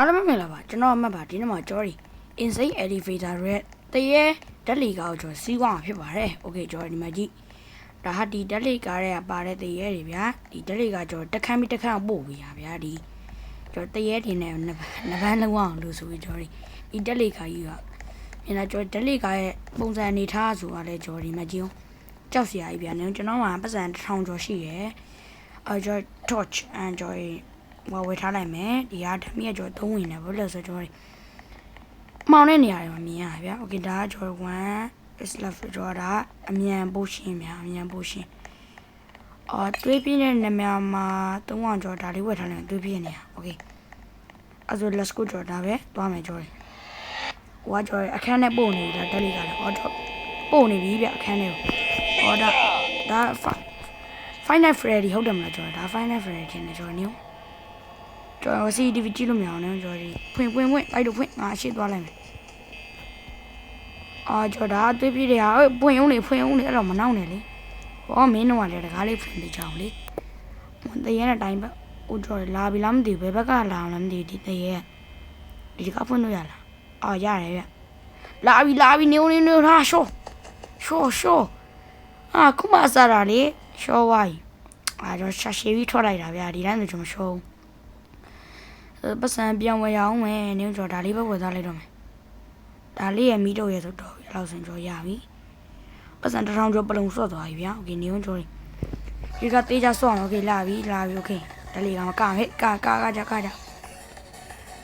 အားလုံးပဲမင်္ဂလာပါကျွန်တော်အမှတ်ပါဒီနေ့မှာ Jory Insane Elevator ရဲ့တရေဓာတ်လီကာကိုကျွန်တော်စီးသွားမှာဖြစ်ပါတယ်။ Okay Jory ဒီမှာကြည့်ဒါဟာဒီဓာတ်လီကာရဲ့ပါတဲ့တရေတွေဗျာဒီဓာတ်လီကာကျွန်တော်တက်ခမ်းပြီးတက်ခမ်းပို့ပြီးရဗျာဒီကျွန်တော်တရေတင်နေနဗန်းလုံးအောင်လို့ဆိုပြီး Jory ဒီဓာတ်လီကာကြီးကမြင်လားကျွန်တော်ဓာတ်လီကာရဲ့ပုံစံအနေထားဆိုတာလဲ Jory မှာကြည့်အောင်ကြောက်စရာကြီးဗျာနင်ကျွန်တော်မှာပတ်စံတစ်ထောင်ကျော်ရှိရယ်အဲကျွန်တော် torch and Jory ဟိုဝေထားလိုက်မယ်ဒီကဓမြက်ကျော်သုံးဝင်တယ်ဘယ်လိုဆိုကျွန်တော်မောင်းတဲ့နေရာတွေမှာမြင်ရဗျာโอเคဒါကကျော်1 is left ကျော်တာအမြန်ပို့ရှင်ဗျာအမြန်ပို့ရှင်အော်တွေးပြင်းတဲ့နေရာမှာ300ကျော်ဒါလေးဝယ်ထားတယ်တွေးပြင်းနေတာโอเคအဲ့ဆို let's go ကျော်ဒါပဲသွားမယ်ကျော်တယ်ဟိုကကျော်အခန်းထဲပို့နေတာတက်လေးကလည်းအော်တော့ပို့နေပြီဗျအခန်းထဲကိုအော်ဒါဒါ Final Freddy ဟုတ်တယ်မလားကျော်ဒါ Final Freddy တင်တယ်ကျော်နေဦး ကျွန်တော် CCTV ကြည့်လို့မရအောင်နော်ကျွန်တော်ဒီဖွင့်ဖွင့်ဖွင့်အဲ့လိုဖွင့်ငါအရှိသွားလိုက်မယ်အာကျွန်တော်ဒါအသွေးပြည့်တယ်ဟာဖွင့်အောင်လေဖွင့်အောင်လေအဲ့တော့မနောက်နဲ့လေဘောမင်းတော့လည်းတကားလေးဖွင့်ပေးကြအောင်လေတရေနဲ့တိုင်းပဲဦးကျော်လာပြီလားမသိဘူးဘယ်ဘက်ကလာအောင်လည်းမသိဘူးဒီတရေဒီကဖွင့်လို့ရလားအာရတယ်ဗျလာပြီလာပြီနေဦးနေနေဟာရှော့ရှော့ရှော့အာခုမှစားတာလေရှော့ဝိုင်းအာကျွန်တော်ရှာရှည်ပြီးထွက်လိုက်တာဗျာဒီတိုင်းဆိုကျွန်တော်ရှော့ ပတ်စံပြောင်းဝယ်ရအောင်မယ်နင်းကျော်ဒါလေးပဲဝယ်သားလိုက်တော့မယ်ဒါလေးရဲ့မီးတော့ရဲ့ဆိုတော့အဲ့လောက်စင်ကျော်ရပြီပတ်စံတစ်ထောင်ကျော်ပလုံဆော့သွားပြီဗျာโอเคနင်းကျော်ဒီကတေးကြဆော့အောင်โอเคလာပြီလာပြီโอเคဒါလေးကမကဟဲ့ကာကာကကြကကြ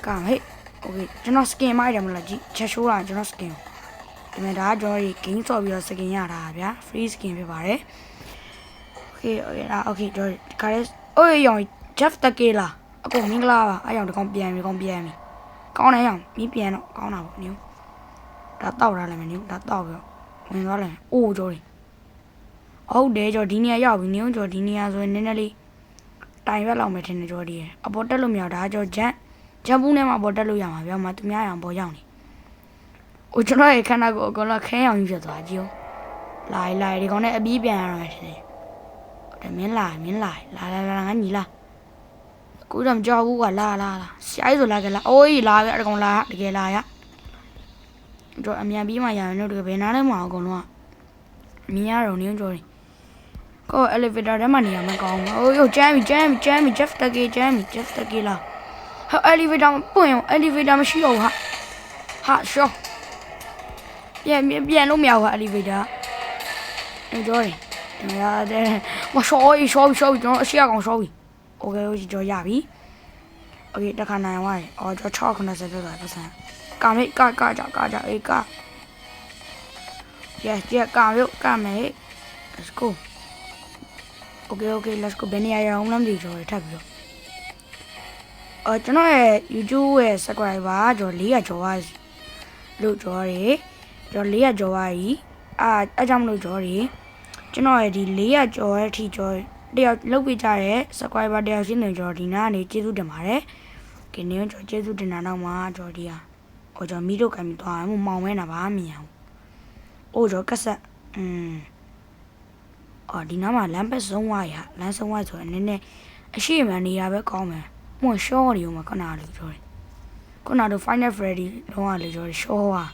ကဟဲ့โอเคကျွန်တော် skin မိုက်တယ်မလားကြည့်ချက်ရှိုးတာကျွန်တော် skin ဒီမှာဒါကကျွန်တော်ဒီ game ဆော့ပြီးတော့ skin ရတာဗျာ free skin ဖြစ်ပါတယ်โอเคโอเคဒါโอเคကျွန်တော်ဒီကရဲအိုးရောင် Jeff Takela အကုန်မင်္ဂလာပါအဲ့ကြောင့်ဒီကောင်ပြန်ပြီကောင်ပြန်ပြီကောင်းတယ်အောင်မီးပြန်တော့ကောင်းတာပေါ့နင်ဒါတောက်ရလိုက်မယ်နင်ဒါတောက်ပြီးတော့ဝင်သွားလိုက်အိုးကြော်ဒီဟုတ်တယ်ကြော်ဒီနေရာရောက်ပြီနင်ကြော်ဒီနေရာဆိုရင်နည်းနည်းလေးတိုင်ရွက်လောက်မယ်ထင်တယ်ကြော်ဒီရဲ့အပေါ်တက်လို့မရဒါကြော်ဂျန်ဂျန်ပူးနဲ့မှအပေါ်တက်လို့ရမှာဗျာမသူများရအောင်ပေါ်ရောက်နေအိုးကျွန်တော်ရဲ့ခန္ဓာကိုယ်အကုန်လုံးခဲအောင်ကြီးဖြစ်သွားကြည့်ဦးလာလာဒီကောင်နဲ့အပြီးပြန်ရတော့မယ်ထင်တယ်တယ်မင်းလာမင်းလာလာလာလာငါညီလာ ကိုတော့မကြောက်ဘူးကလာလာလာရှိုင်းဆိုလာကြလာအိုးလာပဲအကောင်လာတကယ်လာရတော့အမြန်ပြီးမှရရင်တော့တကယ်ဘယ်နားလဲမအောင်အကုန်လုံးကအမြင်ရတော့နင်းကြော်တယ်ကို elevator ထဲမှာနေရမှာကောင်းဘူးအိုးယောကျမ်းပြီကျမ်းပြီကျမ်းပြီ Jeff တကေကျမ်းပြီ Jeff တကေလာဟာ elevator ပွင့်အောင် elevator မရှိတော့ဘူးဟာဟာရှော့ပြန်ပြန်ပြန်လို့မရဘူးဟာ elevator နင်းကြော်တယ်ဒီမှာတဲ့မရှော့ရှော့ရှော့ကျွန်တော်အရှိအကောင်ရှော့ပြီ โอเคဟိုကျော်ရပြီโอเคတခါနိုင်သွားတယ်အော်ကျော်690ပြသွားပတ်စံကာမေကာကာကြကာကြအေးကာ yes yes ကာရုပ်ကာမေ let's go okay okay let's go ဘယ်နေရာရအောင်လဲမသိကျော်ရထပ်ပြီးတော့အော်ကျွန်တော်ရဲ့ YouTube ရဲ့ subscriber ကျော်400ကျော်ပါလို့ကျော်ရကျော်400ကျော်ပါကြီးအာအဲကြောင့်မလို့ကျော်ရကျွန်တော်ရဲ့ဒီ400ကျော်ရဲ့အထိကျော် တယောက်လုတ်ပြကြတဲ့ subscriber တယောက်ရှင်းနေကြော်ဒီနာကနေကျေးဇူးတင်ပါတယ်။ကင်းနေကြော်ကျေးဇူးတင်တာတော့မှကြော်ဒီဟာဟိုကြော်မီးတို့ကံပြီးသွားမှမောင်မဲတာပါမြင်အောင်။အိုးကြော်ကက်ဆက်อืมအော်ဒီနားမှာလမ်းဘက်ဆုံးဝါရလမ်းဆုံးဝါဆိုရင်နည်းနည်းအရှိမနေရပဲကောင်းမယ်။မွန်ရှော့နေဦးမှာခဏလို့ကြော်တယ်။ခုနကတော့ Final Freddy လုံးဝလေကြော်ရှော့ဝါ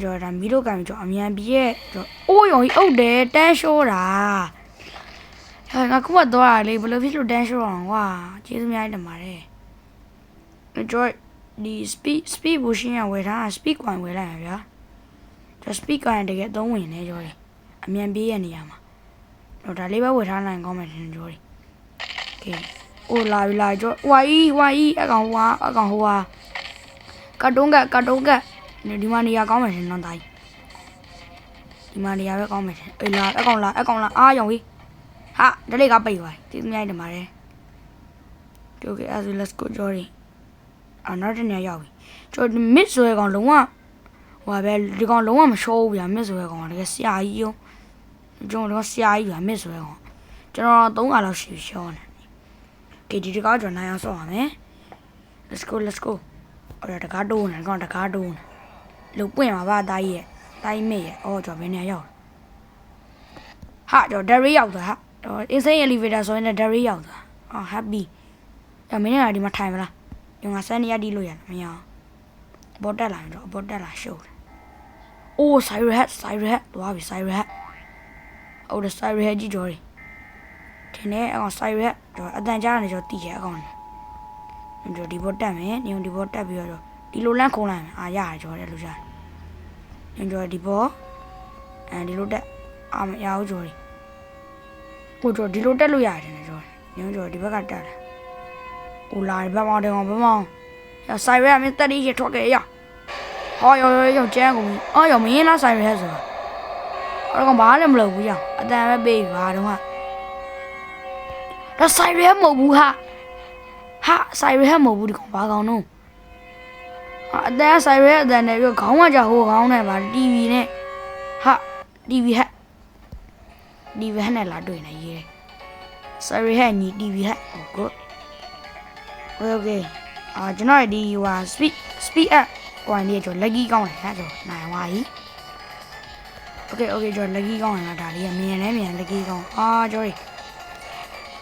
ကြော်ဒါမီးတို့ကံပြီးကြော်အမြန်ပြည့်ကြော်အိုးရုံကြီးအုပ်တယ်တန်းရှော့တာ ဟာငါခုမှသွားရလေဘယ်လိုဖြစ်လို့တန်းရှော့အောင်ကွာကျေးဇူးများတင်ပါတယ်ကျွန်တော်ဒီ speed speed ဘူရှင်းရဝယ်ထား speed coin ဝယ်လိုက်ရဗျာကျွန်တော် speed coin တကယ်သုံးဝင်နေကြော်တယ်အမြန်ပြေးရနေရမှာတော့ဒါလေးပဲဝယ်ထားလိုက်ကောင်းမယ်ထင်ကြော်တယ်ကဲအိုးလာပြီလာကြော်ဝါဤဝါဤအကောင်ဟွာအကောင်ဟွာကတုံးကကတုံးကဒီမှာနေရာကောင်းမယ်ထင်တော့တိုင်းဒီမှာနေရာပဲကောင်းမယ်ထင်အေးလာအကောင်လာအကောင်လာအားရောင်ကြီး ဟာဒလိကပိတ်သွားတယ်ဒီမြိုက်နေပါတယ် Okay as we let's go Jordan အနောက်တနေရောက်ပြီကျွန်တော် mid ဆိုရဲကောင်လုံးဝဟိုပဲဒီကောင်လုံးဝမရှောဘူးဗျာ mid ဆိုရဲကောင်တကယ်ဆရာကြီးရောကျွန်တော်တော့ဆရာကြီးဗျာ mid ဆိုရဲကောင်ကျွန်တော်3ခါလောက်ရှိပြီရှောနေ Okay ဒီတကားကျွန်တော်နိုင်အောင်ဆော့ပါမယ် Let's go let's go အော်တကားတိုးနေကောင်တကားတိုးနေလုံပွင့်ပါဗျာတားကြီးရဲ့တားကြီးမေ့ရဲ့အော်ကျွန်တော်ဘယ်နေရောက်ဟာကျွန်တော် Derry ရောက်သွားဟာ တော့ insane elevator ဆိုရင်လည်း dairy ရောက်သွားအော် happy အမင်းကဒီမှာထိုင်မလားဒီမှာစနေရတီးလို့ရတယ်မရအောင်ဘောတက်လာရင်တော့ဘောတက်လာရှုပ်တယ်အိုးဆိုင်ရဟက်ဆိုင်ရဟက်သွားပြီဆိုင်ရဟက်အိုးဆိုင်ရဟက်ကြီးကြော်ရီထင်းနေအောင်ဆိုင်ရဟက်ကျွန်တော်အတန်ကြားနေကျွန်တော်တီးရအကောင်ကျွန်တော်ဒီဘောတက်မယ်ညုံဒီဘောတက်ပြီးတော့ဒီလိုလန့်ခုံလိုက်မယ်အာရတယ်ကျွန်တော်လည်းလို့ရတယ်ကျွန်တော်ဒီဘောအဲဒီလိုတက်အာမရအောင်ကြော်ရီ ကိုကျော်ဒီလိုတက်လို့ရတယ်ကျော်ညောကျော်ဒီဘက်ကတက်လာကိုလာဘက်မောင်တင်အောင်ဘက်မောင်ရဆိုင်ရဲမင်းတက်ရထွက်ခဲ့ရဟောရောရောကျန်းကုန်ပြီအော်ရောမင်းလားဆိုင်ရဲဆိုတာအဲ့ကောင်ဘာလည်းမလုပ်ဘူးရောအတန်ပဲပေးပါတော့ဟာဒါဆိုင်ရဲမဟုတ်ဘူးဟာဟာဆိုင်ရဲမဟုတ်ဘူးဒီကောင်ဘာကောင်တော့အတန်ဆိုင်ရဲအတန်နဲ့ပြီးခေါင်းကကြဟိုခေါင်းနဲ့ပါ TV နဲ့ဟာ TV ဟဲ့ ဒီဗန်းနဲ့လာတွေ့နေရေး sorry ဟဲ့ညီ TV ဟဲ့ဟိုကို okay okay အာကျွန်တော်ဒီဟို speed speed up ဟိုနေကျွန်တော် lucky ကောင်းတယ်ဟဲ့ကျွန်တော်နိုင်သွားပြီ okay okay ကျွန်တော် lucky ကောင်းတယ်လားဒါလေးကမြန်နေမြန် lucky ကောင်းအာကျွန်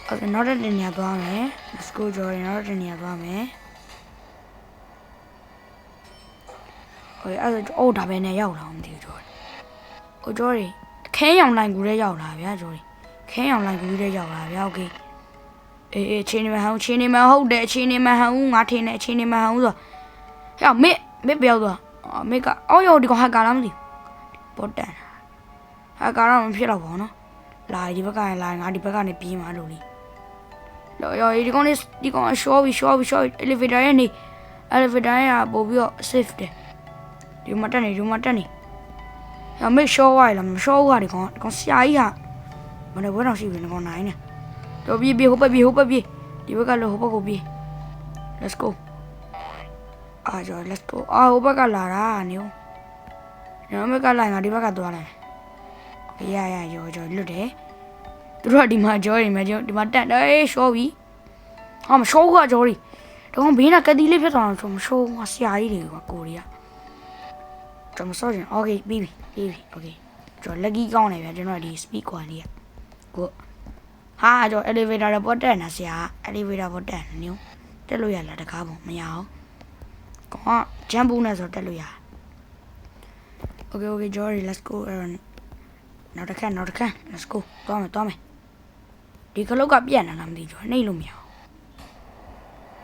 တော် okay နောက်တဲ့နေရာသွားမယ် let's go ကျွန်တော်နောက်တဲ့နေရာသွားမယ် okay အဲ့ဒါအိုးဒါပဲနဲ့ရောက်လာမှမသိဘူးကျွန်တော်ဟိုကျွန်တော် ခဲရောင်လိုင်းကူထဲရောက်လာဗျာကျွန်တော်ခဲရောင်လိုင်းကူထဲရောက်လာဗျာโอเค အေးအေးချင်းနေမဟောင်းချင်းနေမဟုတ်တယ်ချင်းနေမဟောင်းငါထင်းနေချင်းနေမဟောင်းဆိုဟဲ့မေမေပြောသွားအမေကအော်ယောဒီကောင်ဟာကာလားမသိဘောတန်ဟာကာတော့မဖြစ်တော့ဘောနော်လာဒီဘက်ကလာငါဒီဘက်ကနေပြေးမှာလို့လေလောယောဒီကောင်လေးဒီကောင်ရှော့ပြီးရှော့ပြီးရှော့ elevator ရဲ့နေ elevator ရဲ့ပို့ပြီးတော့ safe တယ်ဒီမှာတက်နေဒီမှာတက်နေ ဟဲ့မေရှော့ဝိုင်လားမရှော့ဝါဒီကောင်ဒီကောင်ဆရာကြီးဟာမနေ့ဘယ်တော့ရှိပြီဒီကောင်နိုင်နေတော့ပြေးပြေးဟိုဘက်ပြေးဟိုဘက်ပြေးဒီဘက်ကလည်းဟိုဘက်ကိုပြေး let's go အာကျော် let's go အာဟိုဘက်ကလာတာနေဦးညမကလာငါဒီဘက်ကသွားလိုက်ရရရောကျော်လွတ်တယ်သူတို့ကဒီမှာကြောရီမှာကျော်ဒီမှာတက်တယ်အေးရှော့ပြီဟာမရှော့ဘူးကကြောရီတော့ဘေးနာကတိလေးဖြစ်သွားတော့မရှော့ဘူးငါဆရာကြီးတွေကကိုရီးယား ကျွန်မစောချင် okay ပြီးပြီပြီးပြီ okay ကျော် lucky ကောင်းတယ်ဗျာကျွန်တော်ဒီ speed quality ကကိုဟာကျွန်တော် elevator တော့ပေါ်တက်နေဆရာ elevator ပေါ်တက်နေညတက်လို့ရလားတကားပုံမရအောင်ကောဂျမ်ဘူးနဲ့ဆိုတက်လို့ရ Okay okay Jory let's go အဲ့တော့နောက်တစ်ခါနောက်တစ်ခါ let's go သွားမယ်သွားမယ်ဒီကလုတ်ကပြက်နေလားမသိကျော်နှိပ်လို့မရအောင်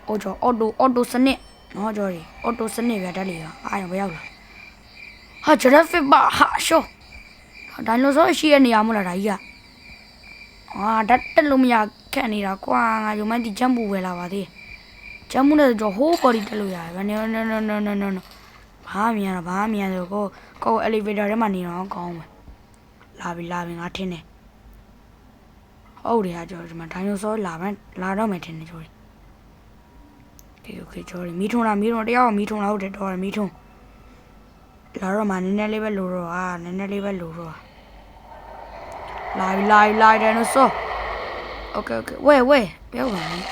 အိုးကျော် auto auto စနစ်နော် Jory auto စနစ်ပြတက်လေအာရုံဘယ်ရောက်လာ ဟာ giraffe ပါဟာရှောဒိုင်နိုဆောရှိရနေရမလားဒါကြီးက အာဓာတ်တက်လို့မရခက်နေတာကွာငါယုံမဒီဂျမ်ပူဝယ်လာပါသေးဂျမ်ပူနဲ့ကြောဟိုးကော်ဒီတက်လို့ရတယ်ဗျာ no no no no no no no ဘာမှမရတော့ဘာမှမရတော့ကိုကို elevator ထဲမှာနေတော့ကောင်းမယ်လာပြီလာပြီငါထင်းနေဟုတ်တယ်ဟာကျော်ဒီမှာဒိုင်နိုဆောလာမယ်လာတော့မယ်ထင်တယ်ကျော်ဒီโอเคကျော်မီးထုံလာမီးထုံတယောက်မီးထုံလာဟုတ်တယ်တော်တယ်မီးထုံ လာတော့မှနည်းနည်းလေးပဲလိုတော့ဟာနည်းနည်းလေးပဲလိုတော့လာပြီလာပြီလာတယ်နော်ဆောโอเคโอเคဝဲဝဲပြောပါမယ်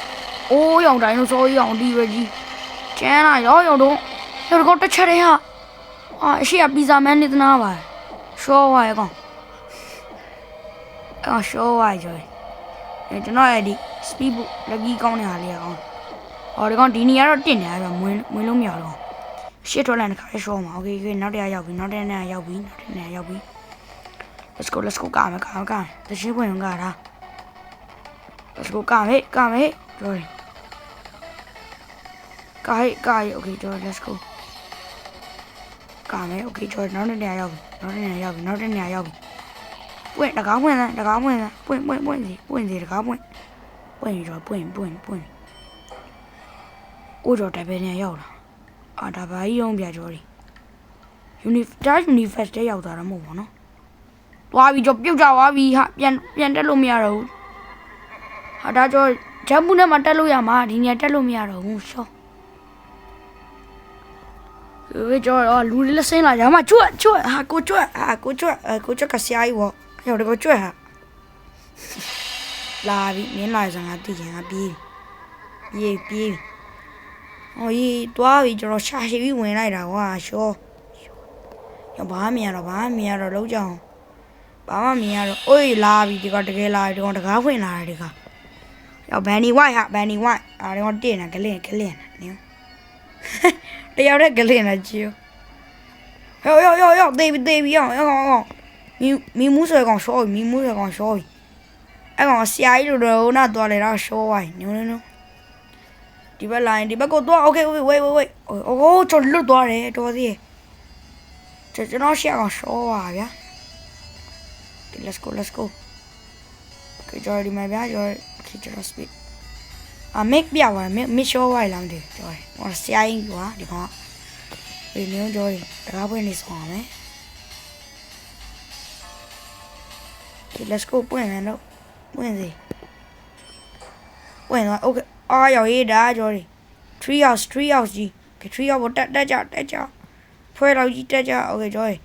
အိုးရောင်တိုင်းလို့စောကြီးအောင်ဒီပဲကြီးကျန်းလာရောင်ရောင်တော့ရောင်ကောတစ်ချက်တည်းဟာအာအရှိကပီဇာမန်နေသနာပါရှောဝါရကောင်အော်ရှောဝါကြွယ်အဲကျွန်တော်ရဲ့ဒီ speed book လက်ကြီးကောင်းနေတာလေးရကောင်အော်ဒီကောင်ဒီနေရာတော့တင့်နေရတော့မွင်းမွင်းလုံးမြော်တော့ ရှစ်ထွက်လိုက်တခါရှောမှာ okay okay နောက်တစ်ရက်ရောက်ပြီနောက်တစ်ရက်ရောက်ပြီနောက်တစ်ရက်ရောက်ပြီ let's go let's go ကမယ်ကမယ်ကမယ်တရှိပွင့်ကတာ let's go ကမယ်ကမယ်ကျော်ကဲကဲ okay ကျော် let's go ကမယ် okay ကျော်နောက်တစ်နေရာရောက်ပြီနောက်တစ်နေရာရောက်ပြီနောက်တစ်နေရာရောက်ပြီပွင့်တကားပွင့်လားတကားပွင့်လားပွင့်ပွင့်ပွင့်စီပွင့်စီတကားပွင့်ပွင့်ကျော်ပွင့်ပွင့်ပွင့်အိုးကျော်တပည့်နေရောက်လာ အာဒါဘာကြီးအောင်ပြကျော်ဒီ Unif Universe တဲ့ရောက်သွားတာမဟုတ်ဘူးနော်သွားပြီကြောပြုတ်ကြသွားပြီဟာပြန်ပြန်တက်လို့မရတော့ဘူးဟာဒါကြောဂျမ်ဘူးနဲ့မှတက်လို့ရမှာဒီညတက်လို့မရတော့ဘူးရှောဝေကြောတော့လူလေးစင်းလာရမှာကျွတ်ကျွတ်ဟာကိုကျွတ်ဟာကိုကျွတ်ကိုကျွတ်ကဆရာကြီးပေါ့ရောက်တော့ကျွတ်ဟာလာပြီမင်းလာစံငါတည်ရင်ငါပြေးပြေးပြေး ဟိုကြီးတွားပြီကျွန်တော်ရှာရှိပြီးဝင်လိုက်တာကွာရှောရဘာမှမရတော့ဘာမှမရတော့လုံးကြအောင်ဘာမှမမြင်ရတော့အိုးလာပြီဒီကတကယ်လာဒီကောင်တကားဖွင့်လာတယ်ဒီကရောက်ဘန်နီဝိုက်ဟာဘန်နီဝိုက်အာဒီကောင်တင်နေကလင်းကလင်းနေတယောက်တည်းကလေးနဲ့ကြည့်ရောယောယောယောတေးပြီတေးပြီယောယောယောမီမီမူးဆွဲကောင်ရှော့ပြီမီမူးဆွဲကောင်ရှော့ပြီအဲ့ကောင်ဆရာကြီးတို့တော့နာသွားလေတော့ရှော့ဝိုင်းနုံနုံနုံ ဒီဘက်လိုင်းဒီဘက်ကိုသွား okay okay wait wait wait အိုးကျွန်တော်လွတ်သွားတယ်တော်သေးရဲ့ကျွန်တော်ရှေ့အောင်ရှောပါဗျာ okay let's go let's go okay ကျွန်တော်ဒီမှာဗျာကျွန်တော် okay ကျွန်တော် speed အမေပြပါမယ် make sure ဝိုင်လမ်းတယ်တော်တယ်ဟောဆရာကြီးကွာဒီကောင်ဒီမျိုးကြောရင်တကားပွင့်နေဆောင်ရမယ် okay let's go ပွင့်မယ်တော့ပွင့်စီပွင့်သွား okay အာရောက်ရေးဒါကျော်တယ်3 hours 3 hours ကြီး Okay 3 hours တက်တက်ကြတက်ကြဖွဲတော့ကြီးတက်ကြ Okay ကျော်တယ်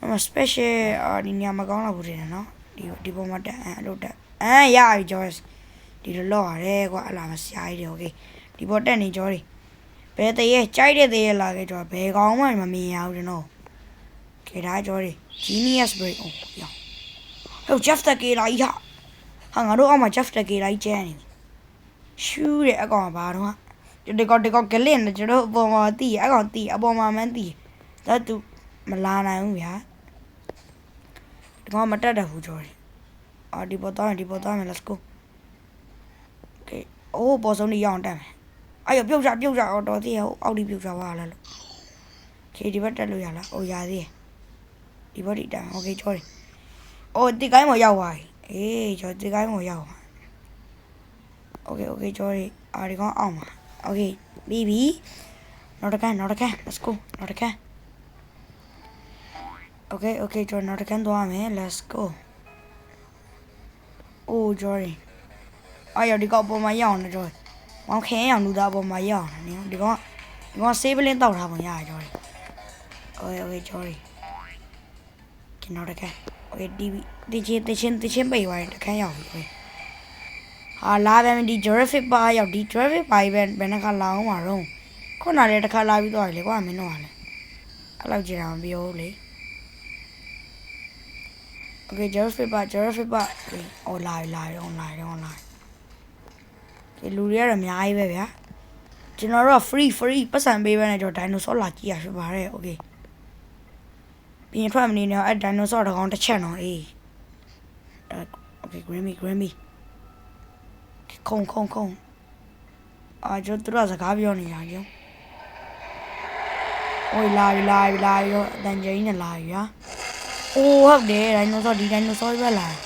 အမ special အာဒီညမကောင်းတော့ဘူးတင်နော်ဒီဒီပုံမှာတက်အဲ့လိုတက်အဲရပြီကျော်တယ် ဒီလိုလောက်ရတယ်ကွာအလားမဆရာကြီးတွေโอเคဒီပေါ်တက်နေကြောတွေဘယ်တရေကြိုက်တဲ့တရေလာခဲ့ကြောဘယ်ကောင်မှမမြင်ရဘူးကျွန်တော်ခေဒါကြောတွေ genius break 哦ရောဟို Jeff တကေလာကြီးဟာဟာငါတို့အောက်မှာ Jeff တကေလာကြီးကျန်းနေ ရှူးတဲ့အကောင်ဘာတော့ဒီကောင်ဒီကောင်ဂလင့်နေကျွန်တော်အပေါ်မှာတီးအကောင်တီးအပေါ်မှာမန်းတီးဒါသူမလာနိုင်ဘူးဗျာဒီကောင်မတက်တတ်ဘူးကြော်တယ်အော်ဒီပေါ်သွားဒီပေါ်သွားမယ် let's go okay အိုးပေါ်ဆုံးနေရအောင်တက်မယ်အဲ့ရပြုတ်ကြပြုတ်ကြအော်တော်သေးရအောက်ဒီပြုတ်ကြပါလားလို့ okay ဒီဘက်တက်လို့ရလားအိုးရသေးတယ်ဒီဘက်ဒီတက် okay ကြော်တယ်အိုးဒီကိုင်းမရောက်ပါဘူးအေးကြော်ဒီကိုင်းမရောက်ပါ โอเคโอเคကြောတယ်အာဒီကောင်အောင်ပါโอเคပြီးပြီနောက်တစ်ခါနောက်တစ်ခါ let's go နောက်တစ်ခါโอเคโอเคကျော်နောက်တစ်ခါသွားမယ် let's go အိုးကြောတယ် အာရဒီကောက်ပေါ်မှာရောက်နေတော့မောင်ခဲအောင်လူသားပေါ်မှာရောက်နေနော်ဒီကောင်ဒီကောင်ဆေးပလင်းတောက်ထားပုံရရကြော်ရီโอเคโอเคကြော်ရီကျွန်တော်တကယ်โอเคဒီဒီချင်းဒီချင်းဒီချင်းပိတ်သွားတယ်တခန်းရောက်ပြီโอเค ဟာလာပြန်ဒီ Jurassic Park ရောက်ဒီ Jurassic Park ပဲဘယ်နှခါလာအောင်မှာတော့ခုနလည်းတစ်ခါလာပြီးသွားတယ်လေကွာမင်းတို့ကလည်းအဲ့လောက်ကြည့်တာမပြောဘူးလေ Okay, Jurassic Park, Jurassic Park. ဟိုလာပြီလာပြီ online တယ် online. ဒီလူတွေကတော့အများကြီးပဲဗျာကျွန်တော်တို့က free free ပတ်စံပေးပဲနဲ့ကျွန်တော် dinosaur လာကြည့်ရဖြစ်ပါတယ် okay ပြင်ထွက်မနေတော့အဲ့ dinosaur တစ်ကောင်တစ်ချက်တော့အေးအဲ့ okay grammy grammy ခုံခုံခုံအာကျွန်တော်တို့ကစကားပြောနေရကြုံโอ้ยလာပြီလာပြီလာပြီတော့အတန်ကြီးနဲ့လာပြီဗျာအိုးဟုတ်တယ် dinosaur ဒီ dinosaur ပဲလာတယ်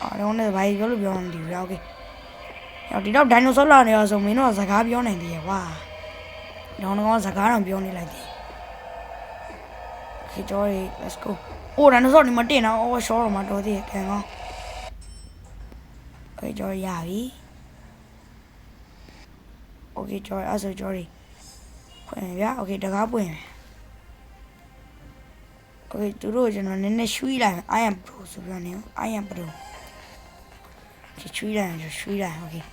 အော်တော့လည်းဘာပြောလို့ပြောမှမသိဘူးဗျာ okay ရောက်ဒီတော့ဒိုင်နိုဆောလာနေအောင်ဆိုမင်းတို့ကစကားပြောနိုင်သေးရဲ့ကွာတော့တော့စကားတော့ပြောနေလိုက်သေးခေကျော်ရီ let's go အိုးဒိုင်နိုဆောဒီမတင်တော့အော်ရှောတော့မတော်သေးခံကောင်း Okay ကျွန်တော်ရပြီ Okay ကျွန်တော်အဲ့ဆိုကျွန်တော်ဖွင့်ဗျာ Okay တကားပွင့် Okay သူတို့ကျွန်တော်နည်းနည်းရှူးလိုက် I am pro ဆိုပြောနေ I am pro ချွေးလိုက်ချွေးလိုက် Okay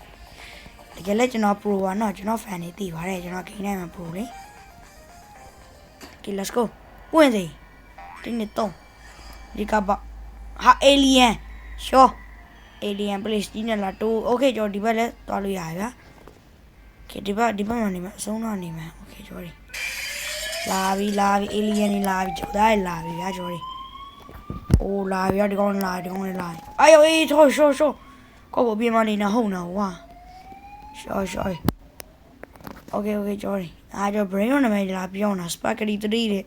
တကယ်လည်းကျွန်တော် pro ပါနော်ကျွန်တော် fan တွေသိပါတယ်ကျွန်တော်ဂိမ်းနိုင်မှာ pro လေ Okay let's go ဝင်စေဒီနေ့တော့ဒီကဘဟာ alien ရှော့ alien place ကြီးနဲ့လာတိုး okay ကျော်ဒီဘက်လဲသွားလို့ရပါဗျာ okay ဒီဘက်ဒီဘက်မှာနေမှာအဆုံးတော့နေမှာ okay ကျော်ဒီလာပြီလာပြီ alien တွေလာပြီကျော်ဒါတွေလာပြီဗျာကျော်ဒီအိုးလာပြီဒီကောင်လာဒီကောင်လာအာယောအေးရှော့ရှော့ရှော့ကော့ကိုပြင်မနေနဲ့ဟုတ်နော်ဝါရှော့ရှော့ okay okay ကျော်ဒီအာကျော် brain နာမည်လာပြောင်းတာ spaghetti 3တဲ့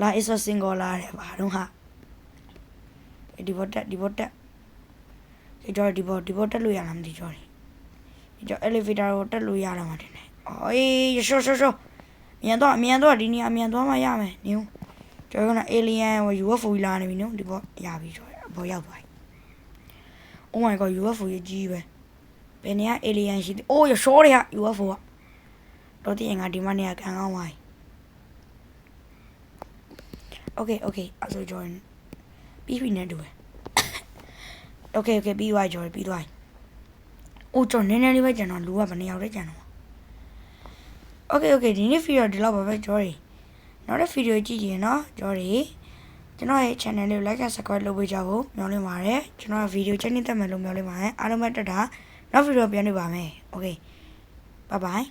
လာ is a single လာတယ်ဘာတော့ဟာဒီဘော့တက်ဒီဘော့တက် ဒီကြောဒီဘောဒီဘောတက်လို့ရလားမသိကြောရီဒီကြော elevator ကိုတက်လို့ရလားမတင်နဲ့အေးရှော့ရှော့ရှော့မြန်တော့မြန်တော့ဒီနေရာမြန်သွားမှရမယ်နင်းကျော်က alien UFO လာနေပြီနော်ဒီဘောရပြီကျော်ဘောရောက်သွား Oh my god UFO ကြီးကြီးပဲဘယ်နေရ alien ရှိသေးအိုးရရှောတွေက UFO ကတော့တည်းငါဒီမနေရခံကောင်းပါ Okay okay အဲ့ဆို join ပြီးပြီနဲ့တူပဲ Okay okay ပြီးသွား join ပြီးသွားအိုးကျွန်တော်နည်းနည်းလေးပဲကျန်တော့လူကဘယ်နှစ်ယောက်လဲကျန်တော့ Okay okay ဒီနေ့ video ဒီလောက်ပါပဲ join နောက်တဲ့ video ကြည့်ကြည့်နော် join ကျွန်တော်ရဲ့ channel လေးကို like and subscribe လုပ်ပေးကြဖို့မျှော်လင့်ပါတယ်ကျွန်တော်ဗီဒီယိုချက်နေတက်မယ်လို့မျှော်လင့်ပါတယ်အားလုံးပဲတက်တာနောက်ဗီဒီယိုပြန်တွေ့ပါမယ် okay bye bye